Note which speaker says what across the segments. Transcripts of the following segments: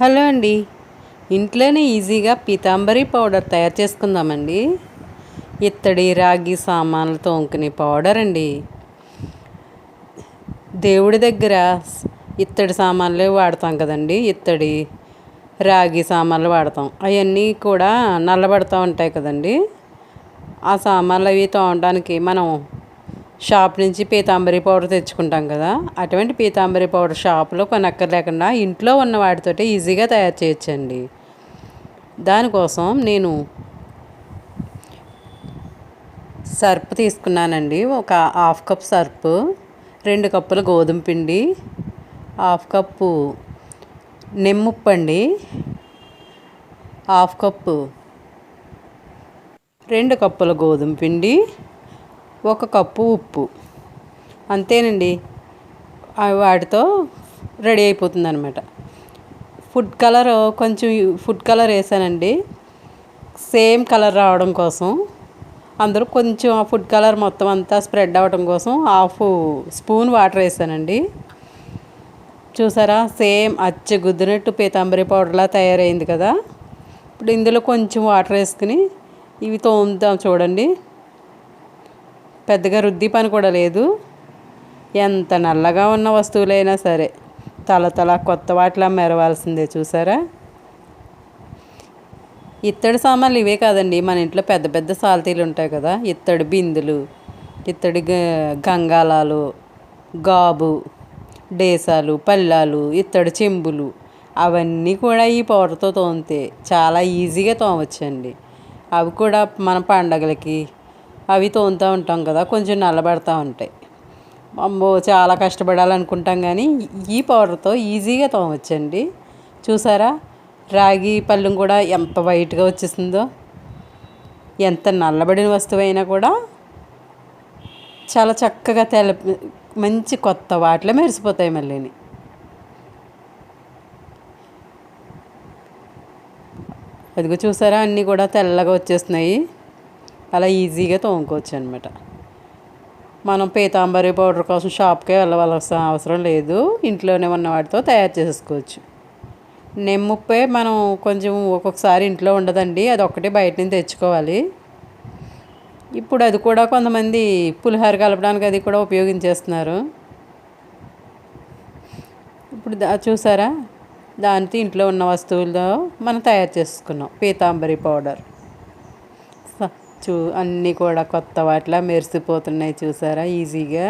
Speaker 1: Hello అండి. ఇంట్లోనే ఈజీగా పీతాంబరి పౌడర్ తయారు చేసుకుందామండి. ఇత్తడి రాగి సామాన్లు తోముకునే పౌడర్ అండి. దేవుడి దగ్గర ఇత్తడి సామాన్లే వాడతాం కదండి. ఇత్తడి రాగి సామాన్లు వాడతాం. అవన్నీ కూడా నల్లబడుతూ ఉంటాయి కదండి. ఆ సామాన్లు అవి తోమడానికి మనం షాప్ నుంచి పీతాంబరి పౌడర్ తెచ్చుకుంటాం కదా. అటువంటి పీతాంబరి పౌడర్ షాప్లో కొనక్కర్లేకుండా ఇంట్లో ఉన్న వాటితోటే ఈజీగా తయారు చేయొచ్చండి. దానికోసం నేను సర్ప్ తీసుకున్నానండి. ఒక హాఫ్ కప్ సర్ప్ రెండు కప్పుల గోధుమ పిండి హాఫ్ కప్పు నిమ్ముప్పు అండి హాఫ్ కప్పు రెండు కప్పుల గోధుమ పిండి ఒక కప్పు ఉప్పు. అంతేనండి. వాటితో రెడీ అయిపోతుంది అనమాట ఫుడ్ కలర్ కొంచెం ఫుడ్ కలర్ వేసానండి. సేమ్ కలర్ రావడం కోసం. అందరూ కొంచెం ఆ ఫుడ్ కలర్ మొత్తం అంతా స్ప్రెడ్ అవ్వడం కోసం హాఫ్ స్పూన్ వాటర్ వేసానండి. చూసారా? సేమ్ అచ్చ గుద్దినట్టు పీతాంబరి పౌడర్లా తయారైంది కదా. ఇప్పుడు ఇందులో కొంచెం వాటర్ వేసుకుని ఇవి తోముతాం చూడండి. పెద్దగా రుద్ది పని కూడా లేదు. ఎంత నల్లగా ఉన్న వస్తువులైనా సరే తల తల కొత్త వాటిలా మెరవాల్సిందే చూసారా? ఇత్తడి సామాన్లు ఇవే కాదండి. మన ఇంట్లో పెద్ద పెద్ద సాల్తీలు ఉంటాయి కదా ఇత్తడి బిందులు ఇత్తడి గంగాలాలు గాబు డేసాలు పల్లాలు ఇత్తడి చెంబులు అవన్నీ కూడా ఈ పౌడర్తో తోమితే చాలా ఈజీగా తోమవచ్చండి అవి కూడా మన పండగలకి అవి తోముతూ ఉంటాం కదా కొంచెం నల్లబడతా ఉంటాయి. అమ్మో చాలా కష్టపడాలనుకుంటాం కానీ ఈ పౌడర్తో ఈజీగా తోమవచ్చండి చూసారా? రాగి పళ్ళెం కూడా ఎంత వైట్గా వచ్చేసిందో. ఎంత నల్లబడిన వస్తువు అయినా కూడా చాలా చక్కగా తెల మంచి కొత్త వాటిలో మెరిసిపోతాయి మళ్ళీని. అదిగో చూసారా? అన్నీ కూడా తెల్లగా వచ్చేస్తున్నాయి. అలా ఈజీగా తోముకోవచ్చు అనమాట మనం పీతాంబరి పౌడర్ కోసం షాప్కే వెళ్ళవలసిన అవసరం లేదు. ఇంట్లోనే ఉన్న వాటితో తయారు చేసుకోవచ్చు. నెమ్ముప్పే మనం కొంచెం ఒక్కొక్కసారి ఇంట్లో ఉండదండి. అది ఒక్కటే బయట నుంచి తెచ్చుకోవాలి. ఇప్పుడు అది కూడా కొంతమంది పులిహోర కలపడానికి అది కూడా ఉపయోగించేస్తున్నారు. ఇప్పుడు చూసారా? దానితో ఇంట్లో ఉన్న వస్తువులతో మనం తయారు చేసుకున్నాం. పీతాంబరి పౌడర్. చూ అన్నీ కూడా కొత్త వాటిలా మెరిసిపోతున్నాయి చూసారా? ఈజీగా.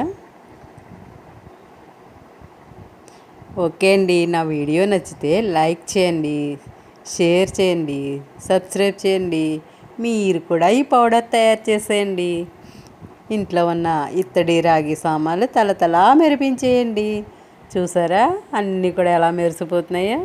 Speaker 1: ఓకే అండి నా వీడియో నచ్చితే లైక్ చేయండి షేర్ చేయండి సబ్స్క్రైబ్ చేయండి. మీరు కూడా ఈ పౌడర్ తయారు చేసేయండి. ఇంట్లో ఉన్న ఇత్తడి రాగి సామాన్లు తలతలా మెరిపించేయండి. చూసారా? అన్నీ కూడా ఎలా మెరిసిపోతున్నాయో?